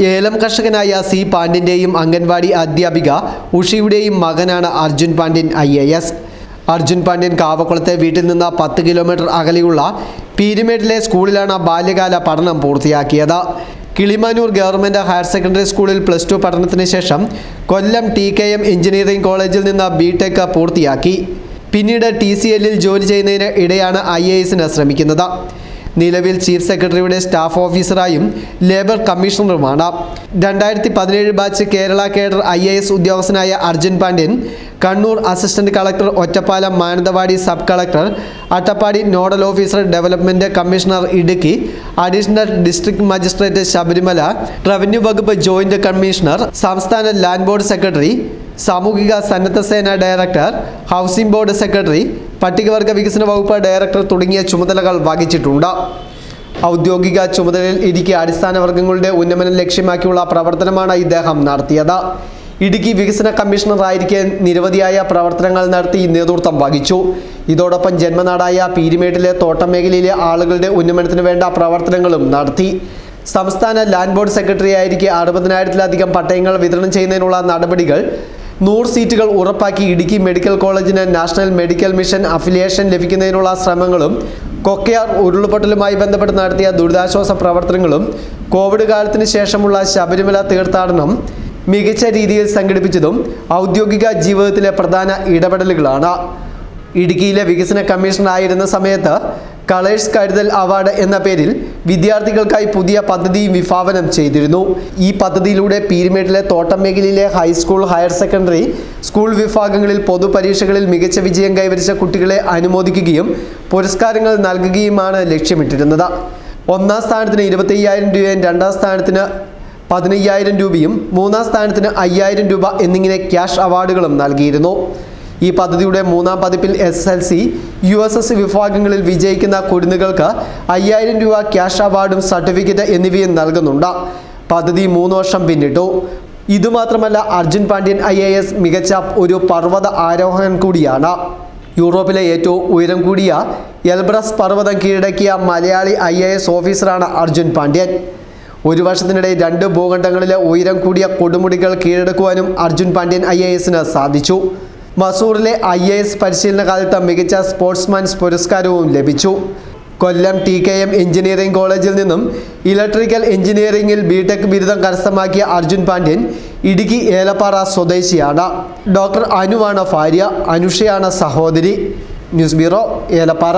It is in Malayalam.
ഏലം കർഷകനായ സി പാണ്ഡ്യന്റെയും അംഗൻവാടി അധ്യാപിക ഉഷിയുടെയും മകനാണ് Arjun Pandian I A S. Arjun Pandian കാവക്കുളത്തെ വീട്ടിൽ നിന്ന് പത്ത് കിലോമീറ്റർ അകലെയുള്ള പീരുമേട്ടിലെ സ്കൂളിലാണ് ബാല്യകാല പഠനം പൂർത്തിയാക്കിയത്. കിളിമാനൂർ ഗവൺമെന്റ് ഹയർ സെക്കൻഡറി സ്കൂളിൽ പ്ലസ് ടു പഠനത്തിന് ശേഷം Kollam T K M engineering കോളേജിൽ നിന്ന് ബി ടെക് പൂർത്തിയാക്കി. പിന്നീട് ടി സി എല്ലിൽ ജോലി ചെയ്യുന്നതിന് ഇടെയാണ് ഐ എ എസിന് ശ്രമിക്കുന്നത്. നിലവിൽ ചീഫ് സെക്രട്ടറിയുടെ സ്റ്റാഫ് ഓഫീസറായും ലേബർ കമ്മീഷണറുമാണ്. രണ്ടായിരത്തി പതിനേഴ് batch Kerala cadre I A S ഉദ്യോഗസ്ഥനായ Arjun Pandian Kannur assistant collector Ottapalam Mananthavady sub collector Attappadi nodal officer development commissioner Idukki additional district magistrate Sabarimala revenue വകുപ്പ് ജോയിന്റ് കമ്മീഷണർ സംസ്ഥാന ലാൻഡ് ബോർഡ് സെക്രട്ടറി സാമൂഹിക സന്നദ്ധ സേന ഡയറക്ടർ ഹൗസിംഗ് ബോർഡ് സെക്രട്ടറി പട്ടികവർഗ വികസന വകുപ്പ് ഡയറക്ടർ തുടങ്ങിയ ചുമതലകൾ വഹിച്ചിട്ടുണ്ട്. ഔദ്യോഗിക ചുമതലയിൽ ഇടുക്കി അടിസ്ഥാന വർഗങ്ങളുടെ ഉന്നമനം ലക്ഷ്യമാക്കിയുള്ള പ്രവർത്തനമാണ് ഇദ്ദേഹം നടത്തിയത്. ഇടുക്കി വികസന കമ്മീഷണറായിരിക്കെ നിരവധിയായ പ്രവർത്തനങ്ങൾ നടത്തി നേതൃത്വം വഹിച്ചു. ഇതോടൊപ്പം ജന്മനാടായ പീരിമേട്ടിലെ തോട്ടം മേഖലയിലെ ആളുകളുടെ ഉന്നമനത്തിന് വേണ്ട പ്രവർത്തനങ്ങളും നടത്തി. സംസ്ഥാന ലാൻഡ് ബോർഡ് സെക്രട്ടറി ആയിരിക്കെ അറുപതിനായിരത്തിലധികം പട്ടയങ്ങൾ വിതരണം ചെയ്യുന്നതിനുള്ള നടപടികൾ നൂറ് സീറ്റുകൾ ഉറപ്പാക്കി ഇടുക്കി മെഡിക്കൽ കോളേജിന് നാഷണൽ മെഡിക്കൽ മിഷൻ അഫിലിയേഷൻ ലഭിക്കുന്നതിനുള്ള ശ്രമങ്ങളും കൊക്കയാർ ഉരുൾപൊട്ടലുമായി ബന്ധപ്പെട്ട് നടത്തിയ ദുരിതാശ്വാസ പ്രവർത്തനങ്ങളും കോവിഡ് കാലത്തിന് ശേഷമുള്ള ശബരിമല തീർത്ഥാടനം മികച്ച രീതിയിൽ സംഘടിപ്പിച്ചതും ഔദ്യോഗിക ജീവിതത്തിലെ പ്രധാന ഇടപെടലുകളാണ്. ഇടുക്കിയിലെ വികസന കമ്മീഷണറായിരുന്ന സമയത്ത് കളേഴ്സ് കരുതൽ അവാർഡ് എന്ന പേരിൽ വിദ്യാർത്ഥികൾക്കായി പുതിയ പദ്ധതി വിഭാവനം ചെയ്തിരുന്നു. ഈ പദ്ധതിയിലൂടെ പീരുമേട്ടിലെ തോട്ടം മേഖലയിലെ ഹൈസ്കൂൾ ഹയർ സെക്കൻഡറി സ്കൂൾ വിഭാഗങ്ങളിൽ പൊതുപരീക്ഷകളിൽ മികച്ച വിജയം കൈവരിച്ച കുട്ടികളെ അനുമോദിക്കുകയും പുരസ്കാരങ്ങൾ നൽകുകയുമാണ് ലക്ഷ്യമിട്ടിരുന്നത്. ഒന്നാം സ്ഥാനത്തിന് ഇരുപത്തയ്യായിരം രൂപയും രണ്ടാം സ്ഥാനത്തിന് പതിനയ്യായിരം രൂപയും മൂന്നാം സ്ഥാനത്തിന് അയ്യായിരം രൂപ എന്നിങ്ങനെ ക്യാഷ് അവാർഡുകളും നൽകിയിരുന്നു. ഈ പദ്ധതിയുടെ മൂന്നാം പതിപ്പിൽ S L C U S S വിഭാഗങ്ങളിൽ വിജയിക്കുന്ന കുരുന്നുകൾക്ക് അയ്യായിരം രൂപ ക്യാഷ് അവാർഡും സർട്ടിഫിക്കറ്റ് എന്നിവയും നൽകുന്നുണ്ട്. പദ്ധതി മൂന്ന് വർഷം പിന്നിട്ടു. ഇതുമാത്രമല്ല Arjun Pandian I A S മികച്ച ഒരു പർവത ആരോഹകൻ കൂടിയാണ്. യൂറോപ്പിലെ ഏറ്റവും ഉയരം കൂടിയ എൽബ്രസ് പർവതം കീഴടക്കിയ മലയാളി ഐ എ എസ് ഓഫീസറാണ് അർജുൻ പാണ്ഡ്യൻ. ഒരു വർഷത്തിനിടെ രണ്ട് ഭൂഖണ്ഡങ്ങളിലെ ഉയരം കൂടിയ കൊടുമുടികൾ കീഴടക്കുവാനും അർജുൻ പാണ്ഡ്യൻ ഐ എ എസിന് സാധിച്ചു. മസൂറിലെ ഐ എ എസ് പരിശീലന കാലത്ത് മികച്ച സ്പോർട്സ്മാൻസ് പുരസ്കാരവും ലഭിച്ചു. Kollam T K M engineering കോളേജിൽ നിന്നും ഇലക്ട്രിക്കൽ എഞ്ചിനീയറിംഗിൽ ബിടെക് ബിരുദം കരസ്ഥമാക്കിയ അർജുൻ പാണ്ഡ്യൻ ഇടുക്കി ഏലപ്പാറ സ്വദേശിയാണ്. ഡോക്ടർ അനുവാണ് ഭാര്യ അനുഷയാണ് സഹോദരി. News bureau Elappara.